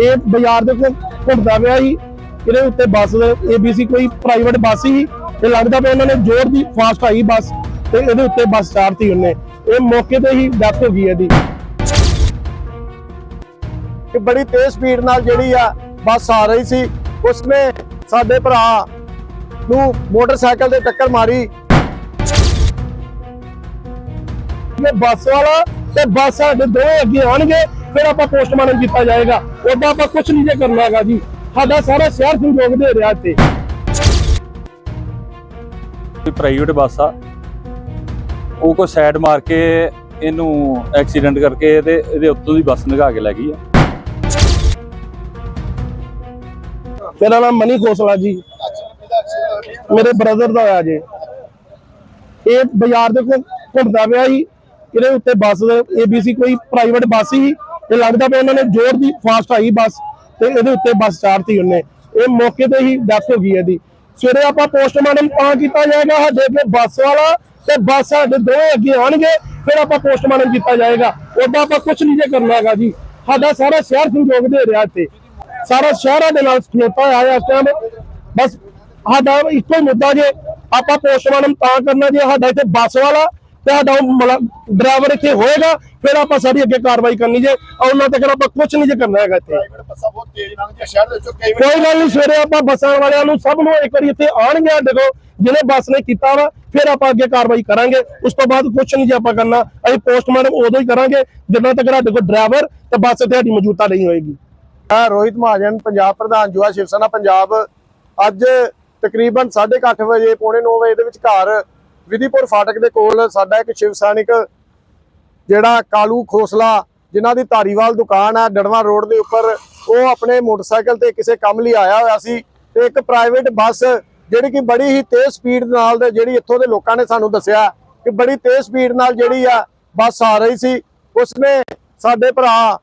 ਇਹ ਬਾਜ਼ਾਰ ਦੇ ਕੋਲ ਘੁੰਮਦਾ ਪਿਆ ਸੀ। ਇਹਦੇ ਉੱਤੇ ਬੱਸ ABC ਕੋਈ ਪ੍ਰਾਈਵੇਟ ਬੱਸ ਸੀ। ਤੇ ਲੱਗਦਾ ਪਿਆ ਉਹਨਾਂ ਨੇ ਜ਼ੋਰ ਦੀ ਫਾਸਟ ਆਈ ਬੱਸ ਤੇ ਇਹਦੇ ਉੱਤੇ ਬੱਸ ਚਾੜਤੀ ਉਹਨੇ। ਇਹ ਮੌਕੇ ਤੇ ਹੀ ਡੈਥ ਹੋ ਗਈ ਇਹਦੀ। ਕਿ ਬੜੀ ਤੇਜ਼ ਸਪੀਡ ਨਾਲ ਜਿਹੜੀ ਆ ਬੱਸ ਆ ਰਹੀ ਸੀ ਉਸਨੇ ਸਾਡੇ ਭਰਾ ਨੂੰ ਮੋਟਰਸਾਈਕਲ ਤੇ ਟੱਕਰ ਮਾਰੀ। ਇਹ ਬੱਸ ਵਾਲਾ ਤੇ ਬੱਸ ਸਾਡੇ ਦੋਵੇਂ ਅੱਗੇ ਆਣਗੇ ਫਿਰ ਆਪਾਂ ਪੋਸਟਮਾਰਟਮ ਕੀਤਾ ਜਾਏਗਾ। ਉਹਦਾ ਆਪਾਂ ਕੁਝ ਨਹੀਂ ਜੇ ਕਰਨਾ ਹੈਗਾ ਜੀ। ਸਾਡਾ ਸਾਰਾ ਸ਼ਹਿਰ ਸੰਯੋਗ ਦੇ ਰਿਹਾ ਇੱਥੇ। ਪ੍ਰਾਈਵੇਟ ਬੱਸ ਆ। ਉਹ ਕੋ ਸਾਈਡ ਮਾਰ ਕੇ ਇਹਨੂੰ ਐਕਸੀਡੈਂਟ ਕਰਕੇ ਤੇ ਇਹਦੇ ਉੱਤੋਂ ਦੀ ਬੱਸ ਲੰਘਾ ਕੇ ਲੈ ਗਈ ਆ। ਮੇਰਾ ਨਾਮ ਮਨੀ ਖੋਸਲਾ ਜੀ। ਮੇਰੇ ਬ੍ਰਦਰ ਦਾ ਹੋਇਆ ਜੇ। ਇਹ ਬਾਜ਼ਾਰ ਦੇ ਕੋਲ ਘੁੰਮਦਾ ਪਿਆ ਸੀ। ਇਹਦੇ ਉੱਤੇ ਬੱਸ ABC ਕੋਈ ਪ੍ਰਾਈਵੇਟ ਬੱਸ ਸੀ। ਇਹ ਲੱਗਦਾ ਪਿਆ ਉਹਨਾਂ ਨੇ ਜ਼ੋਰ ਦੀ ਫਾਸਟ ਆਈ ਬੱਸ ਤੇ ਇਹਦੇ ਉੱਤੇ ਬੱਸ ਚਾੜਤੀ ਉਹਨੇ। ਇਹ ਮੌਕੇ ਤੇ ਹੀ ਡੈਥ ਹੋ ਗਈ ਇਹਦੀ। ਸਵੇਰੇ ਆਪਾਂ ਪੋਸਟਮਾਰਟਮ ਤਾਂ ਕੀਤਾ ਜਾਏਗਾ ਸਾਡੇ ਕੋਲ ਬੱਸ ਵਾਲਾ ਤੇ ਬੱਸ ਸਾਡੇ ਦੋਵੇਂ ਅੱਗੇ ਆਣਗੇ ਫਿਰ ਆਪਾਂ ਪੋਸਟਮਾਰਟਮ ਕੀਤਾ ਜਾਏਗਾ। ਉਦੋਂ ਆਪਾਂ ਕੁਝ ਨਹੀਂ ਜੇ ਕਰਨਾ ਹੈਗਾ ਜੀ। ਸਾਡਾ ਸਾਰਾ ਸ਼ਹਿਰ ਸੰਯੋਗ ਦੇ ਰਿਹਾ ਇੱਥੇ। ਸਾਰਾ ਸ਼ਹਿਰਾਂ ਦੇ ਨਾਲ ਖਲੋਤਾ ਹੋਇਆ ਹੈ ਇਸ ਟਾਈਮ ਬਸ ਸਾਡਾ ਇੱਕੋ ਹੀ ਮੁੱਦਾ ਜੇ ਆਪਾਂ ਪੋਸਟਮਾਰਟਮ ਤਾਂ ਕਰਨਾ ਜੇ ਸਾਡਾ ਇੱਥੇ ਬੱਸ ਵਾਲਾ ਤੇ ਸਾਡਾ ਡਰਾਈਵਰ ਇੱਥੇ ਹੋਏਗਾ ਫਿਰ ਆਪਾਂ ਸਾਰੀ ਅੱਗੇ ਕਾਰਵਾਈ ਕਰਨੀ ਜੇ ਔਰ ਉਹਨਾਂ ਤੱਕ ਆਪਾਂ ਕੁਝ ਨਹੀਂ ਜੇ ਕਰਨਾ ਹੈਗਾ ਇੱਥੇ। ਪ੍ਰਾਈਵੇਟ ਬੱਸਾਂ ਬਹੁਤ ਤੇਜ਼ ਲੰਘਦੀਆਂ ਸ਼ਹਿਰ ਦੇ ਵਿੱਚੋਂ ਕਈ ਗੱਲ ਨਹੀਂ ਸਵੇਰੇ ਆਪਾਂ ਬੱਸਾਂ ਵਾਲਿਆਂ ਨੂੰ ਸਭ ਨੂੰ ਇੱਕ ਵਾਰੀ ਇੱਥੇ ਆਣਗੇ ਦੇਖੋ ਜਿਹਨੇ ਬੱਸ ਨੇ ਕੀਤਾ ਵਾ ਫਿਰ ਆਪਾਂ ਅੱਗੇ ਕਾਰਵਾਈ ਕਰਾਂਗੇ। ਉਸ ਤੋਂ ਬਾਅਦ ਕੁਝ ਨਹੀਂ ਜੇ ਆਪਾਂ ਕਰਨਾ ਅਸੀਂ ਪੋਸਟਮਾਰਟਮ ਉਦੋਂ ਹੀ ਕਰਾਂਗੇ ਜਦੋਂ ਤੱਕ ਸਾਡੇ ਕੋਲ ਡਰਾਈਵਰ ਤੇ ਬੱਸ ਤੁਹਾਡੀ ਮੌਜੂਦਾ ਨਹੀਂ ਹੋਏਗੀ। ਮੈਂ ਰੋਹਿਤ ਮਹਾਜਨ ਪੰਜਾਬ ਪ੍ਰਧਾਨ ਜੁਆ ਸ਼ਿਵ ਸੈਨਾ ਪੰਜਾਬ। ਅੱਜ ਤਕਰੀਬਨ 8:30 ਵਜੇ ਪੌਣੇ 9 ਵਜੇ ਦੇ ਵਿਚਕਾਰ ਵਿਧੀਪੁਰ ਫਾਟਕ ਦੇ ਕੋਲ ਸਾਡਾ ਇੱਕ ਸ਼ਿਵ ਸੈਨਿਕ, ਜਿਹੜਾ ਕਾਲੂ ਖੋਸਲਾ, ਜਿਨ੍ਹਾਂ ਦੀ ਧਾਰੀਵਾਲ ਦੁਕਾਨ ਹੈ ਡੜਵਾ ਰੋਡ ਦੇ ਉੱਪਰ, ਉਹ ਆਪਣੇ ਮੋਟਰਸਾਈਕਲ ਤੇ ਕਿਸੇ ਕੰਮ ਲਈ ਆਇਆ ਹੋਇਆ ਸੀ ਤੇ ਇੱਕ ਪ੍ਰਾਈਵੇਟ ਬੱਸ, ਜਿਹੜੀ ਕਿ ਬੜੀ ਹੀ ਤੇਜ਼ ਸਪੀਡ ਨਾਲ ਤੇ ਜਿਹੜੀ ਇੱਥੋਂ ਦੇ ਲੋਕਾਂ ਨੇ ਸਾਨੂੰ ਦੱਸਿਆ ਕਿ ਬੜੀ ਤੇਜ਼ ਸਪੀਡ ਨਾਲ ਜਿਹੜੀ ਆ ਬੱਸ ਆ ਰਹੀ ਸੀ, ਉਸਨੇ ਸਾਡੇ ਭਰਾ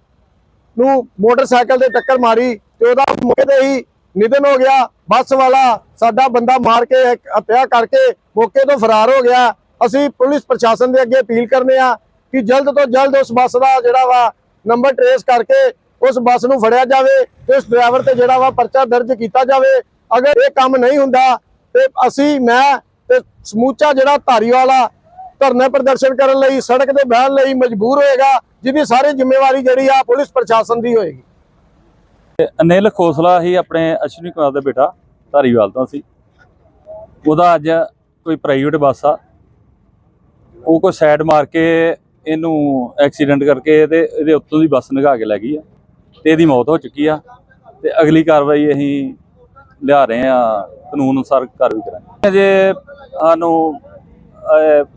ਨੂੰ ਮੋਟਰਸਾਈਕਲ ਤੇ ਟੱਕਰ ਮਾਰੀ ਤੇ ਉਹਦਾ ਮੌਕੇ ਤੇ ਹੀ ਨਿਧਨ ਹੋ ਗਿਆ, ਬੱਸ ਵਾਲਾ ਸਾਡਾ ਬੰਦਾ ਮਾਰ ਕੇ ਹੱਤਿਆ ਕਰਕੇ ਮੌਕੇ ਤੋਂ ਫਰਾਰ ਹੋ ਗਿਆ। ਅਸੀਂ ਪੁਲਿਸ ਪ੍ਰਸ਼ਾਸਨ ਦੇ ਅੱਗੇ ਅਪੀਲ ਕਰਨੇ ਆ ਕਿ ਜਲਦ ਤੋਂ ਜਲਦ ਉਸ ਬੱਸ ਦਾ ਜਿਹੜਾ ਵਾ ਨੰਬਰ ਟਰੇਸ ਕਰਕੇ ਉਸ ਬੱਸ ਨੂੰ ਫੜਿਆ ਜਾਵੇ ਤੇ ਉਸ ਡਰਾਈਵਰ ਤੇ ਜਿਹੜਾ ਵਾ ਪਰਚਾ ਦਰਜ ਕੀਤਾ ਜਾਵੇ। ਅਗਰ ਇਹ ਕੰਮ ਨਹੀਂ ਹੁੰਦਾ ਤੇ ਅਸੀਂ, ਮੈਂ ਤੇ ਸਮੂਚਾ ਜਿਹੜਾ ਧਾਰੀਵਾਲ ਆ, ਧਰਨੇ ਪ੍ਰਦਰਸ਼ਨ ਕਰਨ ਲਈ, ਸੜਕ ਤੇ ਬਹਿਣ ਲਈ ਮਜਬੂਰ ਹੋਏਗਾ, ਜਿਹਦੀ ਸਾਰੀ ਜ਼ਿੰਮੇਵਾਰੀ ਜਿਹੜੀ ਆ ਪੁਲਿਸ ਪ੍ਰਸ਼ਾਸਨ ਦੀ ਹੋਏਗੀ। ਅਨਿਲ ਖੋਸਲਾ ਹੀ ਆਪਣੇ ਅਸ਼ਵਨੀ ਕੁਮਾਰ ਦਾ ਬੇਟਾ, ਧਾਰੀਵਾਲ ਤੋਂ ਸੀ। ਉਹਦਾ ਅੱਜ ਕੋਈ ਪ੍ਰਾਈਵੇਟ ਬੱਸ ਆ। ਉਹ ਕੋਈ ਸਾਈਡ ਮਾਰ ਕੇ ਇਹਨੂੰ ਐਕਸੀਡੈਂਟ ਕਰਕੇ ਤੇ ਇਹਦੇ ਉੱਤੋਂ ਦੀ ਬੱਸ ਲੰਘਾ ਕੇ ਲੈ ਗਈ ਆ ਤੇ ਇਹਦੀ ਮੌਤ ਹੋ ਚੁੱਕੀ ਆ ਤੇ ਅਗਲੀ ਕਾਰਵਾਈ ਅਸੀਂ ਲਿਆ ਰਹੇ ਆ, ਕਾਨੂੰਨ ਅਨੁਸਾਰ ਕਾਰਵਾਈ ਕਰਾਂਗੇ। ਜੇ ਸਾਨੂੰ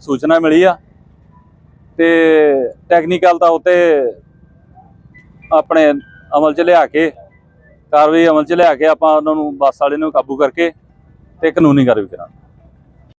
ਸੂਚਨਾ ਮਿਲੀ ਆ ਤੇ ਟੈਕਨੀਕਲ ਤਾਂ ਉਤੇ ਆਪਣੇ ਅਮਲ 'ਚ ਲਿਆ ਕੇ ਕਾਰਵਾਈ ਅਮਲ 'ਚ ਲਿਆ ਕੇ ਆਪਾਂ ਉਹਨਾਂ ਨੂੰ ਬੱਸ ਵਾਲੇ ਨੂੰ ਕਾਬੂ ਕਰਕੇ ਤੇ ਕਾਨੂੰਨੀ ਕਾਰਵਾਈ ਕਰਾਂਗੇ।